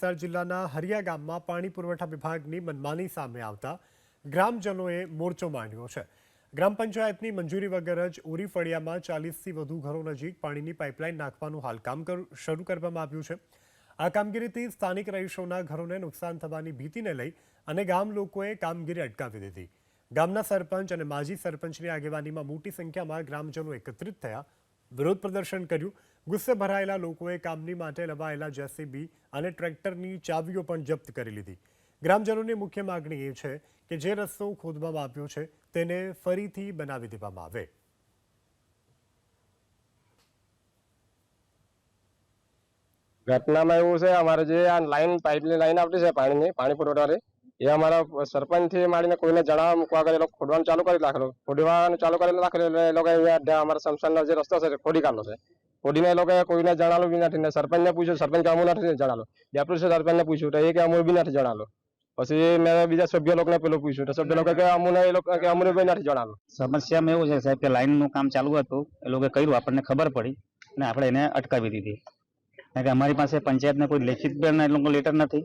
વલસાડ જિલ્લાના હરિયા ગામમાં પાણી પુરવઠા વિભાગની મનમાની સામે આવતા ગ્રામજનોએ મોરચો માંડ્યો છે. ગ્રામ પંચાયતની મંજૂરી વગર જ ઉરી ફળિયામાં ચાલીસથી વધુ ઘરો નજીક પાણીની પાઇપલાઇન નાખવાનું હાલકામ શરૂ કરવામાં આવ્યું છે. આ કામગીરીથી સ્થાનિક રહીશોના ઘરોને નુકસાન થવાની ભીતિને લઈ અને ગામ લોકોએ કામગીરી અટકાવી દીધી. ગામના સરપંચ અને માજી સરપંચની આગેવાનીમાં મોટી સંખ્યામાં ગ્રામજનો એકત્રિત થયા. વિરોધ પ્રદર્શન કર્યું. ગુસ્સે ભરાયેલા લોકોએ કામની માટે લવાયેલા જેસીબી અને ટ્રેક્ટરની ચાવીઓ પણ જપ્ત કરી લીધી. ગ્રામજનોની મુખ્ય માગણી એ છે કે જે રસ્તો ખોદવામાં આવ્યો છે તેને ફરીથી બનાવી દેવામાં આવે. ઘટનામાં એવું છે, અમારે જે આ લાઈન પાઇપની લાઈન આવતી છે પાણીની, પાણી પુરવઠાની, એ અમારા સરપંચથી માંડીને કોઈને જણાવવા મૂકવા કરે લોકો ચાલુ કરી રાખેલો ખોદવાનું ચાલુ કરી એટલે એ લોકો અમારા સમસાનનો જે રસ્તો છે ખોડી કાઢલો છે. ખોદીને એ લોકોએ કોઈને જણાવેલું બી નથી ને સરપંચને પૂછ્યું, સરપંચ કે અમુ નથી જણાવેલું ડેપ્યુટી સરપંચને પૂછ્યું તો એ કે અમુ બી નથી જણાવેલું પછી મેં બીજા સભ્ય લોકોને પેલું પૂછ્યું તો સભ્ય લોકો કે અમુને એ લોકો કે અમુને બી નથી જણાવેલું સમસ્યામાં એવું છે સાહેબ કે લાઇનનું કામ ચાલુ હતું, એ લોકોએ કર્યું, આપણને ખબર પડી અને આપણે એને અટકાવી દીધી. કારણ કે અમારી પાસે પંચાયતને કોઈ લેખિત પણ એ લોકો લેટર નથી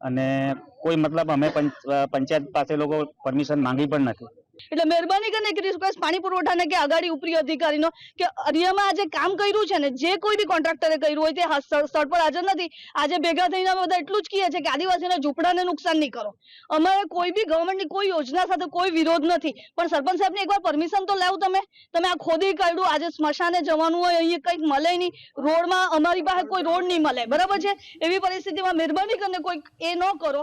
અને કોઈ મતલબ અમે પંચ- પંચાયત પાસે લોકો પરમિશન માંગી પણ નથી. એટલે મહેરબાની કરીને એક રિક્વેસ્ટ પાણી પુરવઠાને કે આગાડી ઉપરી અધિકારીનો કે અરિયામાં આજે કામ કર્યું છે ને, જે કોઈ બી કોન્ટ્રાક્ટરે કર્યું હોય તે સ્થળ પર હાજર નથી. આજે ભેગા થઈને બધા એટલું જ કહીએ છીએ કે આદિવાસીના ઝૂંપડાને નુકસાન નહીં કરો. અમારે કોઈ બી ગવર્મેન્ટની કોઈ યોજના સાથે કોઈ વિરોધ નથી. પણ સરપંચ સાહેબને એકવાર પરમિશન તો લાવ તમે. તમે આ ખોદી કાઢ્યું, આજે સ્મશાને જવાનું હોય, અહીંયા કંઈક મળે નહીં. રોડમાં અમારી પાસે કોઈ રોડ નહીં મળે. બરાબર છે? એવી પરિસ્થિતિમાં મહેરબાની કરીને કોઈ એ ન કરો.